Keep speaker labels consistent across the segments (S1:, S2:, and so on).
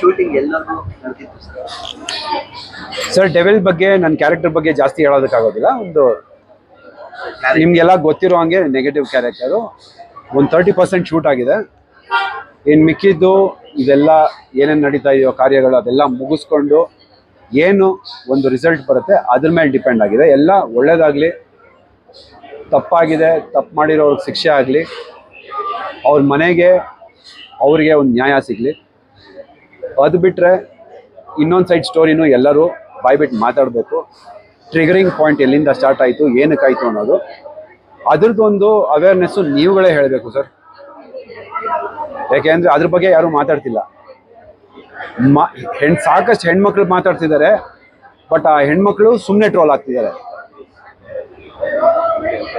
S1: Shooting ಎಲ್ಲರೂ ನಡೆದಿತ್ತು sir?
S2: Devil ಬಗ್ಗೆ ನನ್ನ ಕ್ಯಾರೆಕ್ಟರ್ ಬಗ್ಗೆ ಜಾಸ್ತಿ ಹೇಳೋದಕ್ಕಾಗೋದಿಲ್ಲ. ಒಂದು ನಿಮ್ಗೆಲ್ಲ ಗೊತ್ತಿರೋ ಹಂಗೆ ನೆಗೆಟಿವ್ ಕ್ಯಾರೆಕ್ಟರು ಒಂದು ತರ್ಟಿ ಪರ್ಸೆಂಟ್ ಶೂಟ್ ಆಗಿದೆ. ಇನ್ನು ಮಿಕ್ಕಿದ್ದು ಇದೆಲ್ಲ ಏನೇನು ನಡೀತಾ ಇದೆಯೋ ಕಾರ್ಯಗಳು ಅದೆಲ್ಲ ಮುಗಿಸ್ಕೊಂಡು ಏನು ಒಂದು ರಿಸಲ್ಟ್ ಬರುತ್ತೆ ಅದ್ರ ಮೇಲೆ ಡಿಪೆಂಡ್ ಆಗಿದೆ. ಎಲ್ಲ ಒಳ್ಳೇದಾಗಲಿ ತಪ್ಪಾಗಿದೆ ತಪ್ಪು ಮಾಡಿರೋರ್ಗೆ ಶಿಕ್ಷೆ ಆಗಲಿ ಅವ್ರ ಮನೆಗೆ ಅವರಿಗೆ ಒಂದು ನ್ಯಾಯ ಸಿಗಲಿ. ಅದು ಬಿಟ್ಟರೆ ಇನ್ನೊಂದು ಸೈಡ್ ಸ್ಟೋರಿನೂ ಎಲ್ಲರೂ ಬಾಯ್ಬಿಟ್ಟು ಮಾತಾಡಬೇಕು. ಟ್ರಿಗರಿಂಗ್ ಪಾಯಿಂಟ್ ಎಲ್ಲಿಂದ ಸ್ಟಾರ್ಟ್ ಆಯಿತು, ಏನಕ್ಕಾಯಿತು ಅನ್ನೋದು. ಅದ್ರದ್ದೊಂದು ಅವೇರ್ನೆಸ್ಸು ನೀವುಗಳೇ ಹೇಳಬೇಕು ಸರ್ ಯಾಕೆಂದರೆ ಅದ್ರ ಬಗ್ಗೆ ಯಾರೂ ಮಾತಾಡ್ತಿಲ್ಲ. ಮಾ, ಹೆಣ್, ಸಾಕಷ್ಟು ಹೆಣ್ಮಕ್ಳು ಮಾತಾಡ್ತಿದ್ದಾರೆ ಬಟ್ ಆ ಹೆಣ್ಮಕ್ಳು ಸುಮ್ಮನೆ ಟ್ರೋಲ್ ಆಗ್ತಿದ್ದಾರೆ.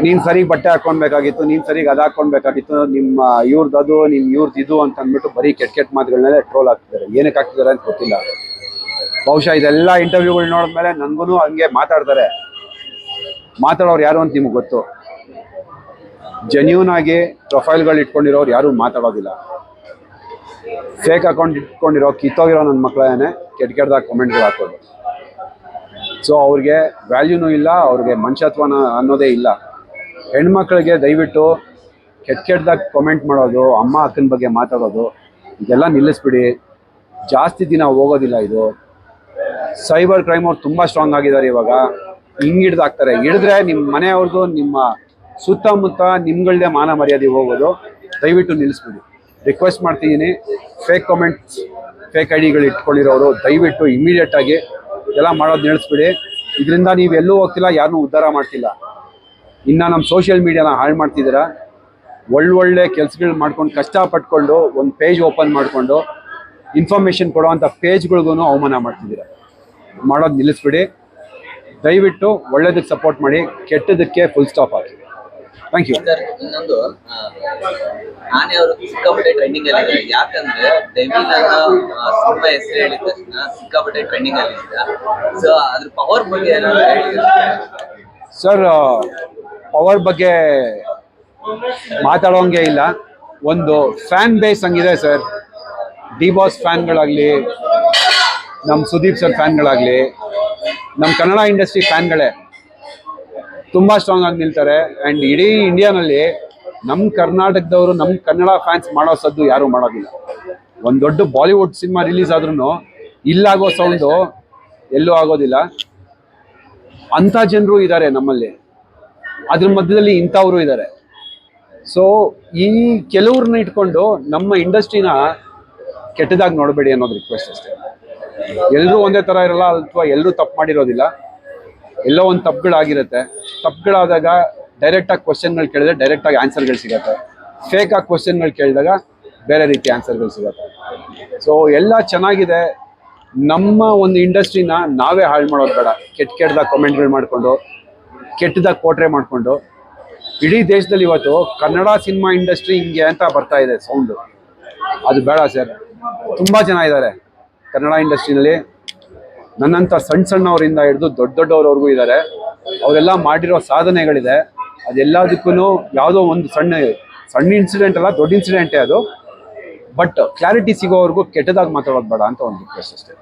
S2: ನೀನು ಸರಿಗೆ ಬಟ್ಟೆ ಹಾಕೊಳ್ಬೇಕಾಗಿತ್ತು ನೀನು ಸರಿಗೆ ಅದು ಹಾಕೊಳ್ಬೇಕಾಗಿತ್ತು ನಿಮ್ಮ ಇವ್ರದ್ದು ಅದು ನಿಮ್ಮ ಇವ್ರದ್ದು ಇದು ಅಂತ ಅಂದ್ಬಿಟ್ಟು ಬರೀ ಕೆಟ್ಟ ಕೆಟ್ಟ ಮಾತುಗಳನ್ನೆಲ್ಲ ಟ್ರೋಲ್ ಆಗ್ತಿದ್ದಾರೆ. ಏನಕ್ಕೆ ಆಗ್ತಿದ್ದಾರೆ ಅಂತ ಗೊತ್ತಿಲ್ಲ. ಬಹುಶಃ ಇದೆಲ್ಲ ಇಂಟರ್ವ್ಯೂಗಳು ನೋಡಿದ್ಮೇಲೆ ನನಗೂ ಹಂಗೆ ಮಾತಾಡ್ತಾರೆ. ಮಾತಾಡೋರು ಯಾರು ಅಂತ ನಿಮ್ಗೆ ಗೊತ್ತು. ಜೆನ್ಯೂನ್ ಆಗಿ ಪ್ರೊಫೈಲ್ಗಳು ಇಟ್ಕೊಂಡಿರೋರು ಯಾರು ಮಾತಾಡೋದಿಲ್ಲ. ಫೇಕ್ ಅಕೌಂಟ್ ಇಟ್ಕೊಂಡಿರೋ ಕಿತ್ತೋಗಿರೋ ನನ್ನ ಮಕ್ಕಳೇನೆ ಕೆಟ್ಟ ಕೆಟ್ಟದಾಗ ಕಮೆಂಟ್ಗಳು ಹಾಕೋದು. ಸೊ ಅವ್ರಿಗೆ ವ್ಯಾಲ್ಯೂನೂ ಇಲ್ಲ, ಅವ್ರಿಗೆ ಮನುಷ್ಯತ್ವನ ಅನ್ನೋದೇ ಇಲ್ಲ. ಹೆಣ್ಮಕ್ಳಿಗೆ ದಯವಿಟ್ಟು ಕೆಟ್ಟ ಕೆಟ್ಟದಾಗಿ ಕಮೆಂಟ್ ಮಾಡೋದು, ಅಮ್ಮ ಅಕ್ಕನ ಬಗ್ಗೆ ಮಾತಾಡೋದು, ಇದೆಲ್ಲ ನಿಲ್ಲಿಸ್ಬಿಡಿ. ಜಾಸ್ತಿ ದಿನ ಹೋಗೋದಿಲ್ಲ ಇದು. ಸೈಬರ್ ಕ್ರೈಮ್ ಅವ್ರು ತುಂಬ ಸ್ಟ್ರಾಂಗ್ ಆಗಿದ್ದಾರೆ ಇವಾಗ. ಹಿಂಗೆ ಹಿಡ್ದಾಕ್ತಾರೆ ಹಿಡಿದ್ರೆ ನಿಮ್ಮ ಮನೆಯವ್ರದ್ದು ನಿಮ್ಮ ಸುತ್ತಮುತ್ತ ನಿಮ್ಗಳದೇ ಮಾನ ಮರ್ಯಾದೆ ಹೋಗೋದು. ದಯವಿಟ್ಟು ನಿಲ್ಲಿಸ್ಬಿಡಿ. ರಿಕ್ವೆಸ್ಟ್ ಮಾಡ್ತಿದ್ದೀನಿ. ಫೇಕ್ ಕಾಮೆಂಟ್ಸ್ ಫೇಕ್ ಐ ಡಿಗಳು ಇಟ್ಕೊಂಡಿರೋರು, ದಯವಿಟ್ಟು ಇಮಿಡಿಯೇಟ್ ಆಗಿ ಎಲ್ಲ ಮಾಡೋದು ನಿಲ್ಲಿಸ್ಬಿಡಿ. ಇದರಿಂದ ನೀವು ಎಲ್ಲೂ ಹೋಗ್ತಿಲ್ಲ ಯಾರನ್ನೂ ಉದ್ಧಾರ ಮಾಡ್ತಿಲ್ಲ. ಇನ್ನು ನಮ್ಮ ಸೋಷಿಯಲ್ ಮೀಡಿಯಾನ ಹಾಳು ಮಾಡ್ತಿದ್ದೀರಾ? ಒಳ್ಳೊಳ್ಳೆ ಕೆಲಸಗಳು ಮಾಡ್ಕೊಂಡು ಕಷ್ಟಪಟ್ಕೊಂಡು ಒಂದು ಪೇಜ್ ಓಪನ್ ಮಾಡಿಕೊಂಡು ಇನ್ಫಾರ್ಮೇಷನ್ ಕೊಡುವಂಥ ಪೇಜ್ಗಳಿಗೂ ಅವಮಾನ ಮಾಡ್ತಿದ್ದೀರಾ? ಮಾಡೋದು ನಿಲ್ಲಿಸ್ಬಿಡಿ. ದಯವಿಟ್ಟು ಒಳ್ಳೇದಕ್ಕೆ ಸಪೋರ್ಟ್ ಮಾಡಿ, ಕೆಟ್ಟದಕ್ಕೆ ಫುಲ್ ಸ್ಟಾಪ್ ಹಾಕಿ. ಥ್ಯಾಂಕ್ ಯು
S3: ಸರ್ ಇನ್ನೊಂದು ಆನೆ ಅವರು ಸಿಕ್ಕಾಪಟ್ಟೆ ಟ್ರೆಂಡಿಂಗ್ ಅಲ್ಲಿ ಯಾಕಂದ್ರೆ ಡೆವಿಲ್ ಅನ್ನೋ ಸಿನಿಮಾ ಹೆಸರು ಹೇಳಿದ ತಕ್ಷಣ ಸಿಕ್ಕಾಪಟ್ಟೆ ಟ್ರೆಂಡಿಂಗ್ ಅಲ್ಲಿ ಸೊ ಅದ್ರ ಪವರ್ ಬಗ್ಗೆ ಏನಾದ್ರು
S2: ಸರ್ ಪವರ್ ಬಗ್ಗೆ ಮಾತಾಡೋಂಗೆ ಇಲ್ಲ. ಒಂದು ಫ್ಯಾನ್ ಬೇಸ್ ಹಂಗಿದೆ ಸರ್ ಡಿ ಬಾಸ್ ಫ್ಯಾನ್ಗಳಾಗಲಿ ನಮ್ಮ ಸುದೀಪ್ ಸರ್ ಫ್ಯಾನ್ಗಳಾಗಲಿ ನಮ್ಮ ಕನ್ನಡ ಇಂಡಸ್ಟ್ರಿ ಫ್ಯಾನ್ಗಳೇ ತುಂಬ ಸ್ಟ್ರಾಂಗ್ ಆಗಿ ನಿಲ್ತಾರೆ. ಆ್ಯಂಡ್ ಇಡೀ ಇಂಡಿಯಾನಲ್ಲಿ ನಮ್ಮ ಕರ್ನಾಟಕದವರು ನಮ್ಮ ಕನ್ನಡ ಫ್ಯಾನ್ಸ್ ಮಾಡೋ ಸದ್ದು ಯಾರೂ ಮಾಡೋದಿಲ್ಲ. ಒಂದು ದೊಡ್ಡ ಬಾಲಿವುಡ್ ಸಿನಿಮಾ ರಿಲೀಸ್ ಆದ್ರೂ ಇಲ್ಲಾಗೋ ಸೌಂಡು ಎಲ್ಲೂ ಆಗೋದಿಲ್ಲ. ಅಂಥ ಜನರು ಇದ್ದಾರೆ ನಮ್ಮಲ್ಲಿ. ಅದ್ರ ಮಧ್ಯದಲ್ಲಿ ಇಂಥವರು ಇದ್ದಾರೆ ಸೊ ಈ ಕೆಲವ್ರನ್ನ ಇಟ್ಕೊಂಡು ನಮ್ಮ ಇಂಡಸ್ಟ್ರಿನ ಕೆಟ್ಟದಾಗಿ ನೋಡಬೇಡಿ ಅನ್ನೋದು ರಿಕ್ವೆಸ್ಟ್ ಅಷ್ಟೇ. ಎಲ್ಲರೂ ಒಂದೇ ಥರ ಇರಲ್ಲ ಅಥವಾ ಎಲ್ಲರೂ ತಪ್ಪು ಮಾಡಿರೋದಿಲ್ಲ. ಎಲ್ಲೋ ಒಂದು ತಪ್ಪುಗಳಾಗಿರುತ್ತೆ. ತಪ್ಪುಗಳಾದಾಗ ಡೈರೆಕ್ಟಾಗಿ ಕ್ವಶನ್ಗಳು ಕೇಳಿದ್ರೆ ಡೈರೆಕ್ಟಾಗಿ ಆನ್ಸರ್ಗಳು ಸಿಗುತ್ತೆ. ಫೇಕಾಗಿ ಕ್ವಶನ್ಗಳು ಕೇಳಿದಾಗ ಬೇರೆ ರೀತಿ ಆನ್ಸರ್ಗಳು ಸಿಗುತ್ತೆ. ಸೊ ಎಲ್ಲ ಚೆನ್ನಾಗಿದೆ. ನಮ್ಮ ಒಂದು ಇಂಡಸ್ಟ್ರಿನ ನಾವೇ ಹಾಳು ಮಾಡೋದು ಬೇಡ. ಕೆಟ್ಟ ಕೆಟ್ಟದಾಗ ಕಮೆಂಟ್ಗಳು ಮಾಡಿಕೊಂಡು ಕೆಟ್ಟದಾಗ ಕೋಟ್ರೆ ಮಾಡಿಕೊಂಡು. ಇಡೀ ದೇಶದಲ್ಲಿ ಇವತ್ತು ಕನ್ನಡ ಸಿನಿಮಾ ಇಂಡಸ್ಟ್ರಿ ಹಿಂಗೆ ಅಂತ ಬರ್ತಾ ಇದೆ ಸೌಂಡು ಅದು ಬೇಡ ಸರ್ ತುಂಬ ಜನ ಇದ್ದಾರೆ ಕನ್ನಡ ಇಂಡಸ್ಟ್ರಿನಲ್ಲಿ ನನ್ನಂಥ ಸಣ್ಣ ಸಣ್ಣವರಿಂದ ಹಿಡಿದು ದೊಡ್ಡ ದೊಡ್ಡವರವರೆಗೂ ಇದ್ದಾರೆ ಅವರೆಲ್ಲ ಮಾಡಿರೋ ಸಾಧನೆಗಳಿದೆ. ಅದೆಲ್ಲದಕ್ಕೂ ಯಾವುದೋ ಒಂದು ಸಣ್ಣ ಸಣ್ಣ ಇನ್ಸಿಡೆಂಟ್ ಅಲ್ಲ, ದೊಡ್ಡ ಇನ್ಸಿಡೆಂಟೇ ಅದು. ಬಟ್ ಕ್ಲಾರಿಟಿ ಸಿಗೋವರೆಗೂ ಕೆಟ್ಟದಾಗಿ ಮಾತಾಡೋದು ಬೇಡ ಅಂತ ಒಂದು ರಿಕ್ವೆಸ್ಟ್ ಅಷ್ಟೇ.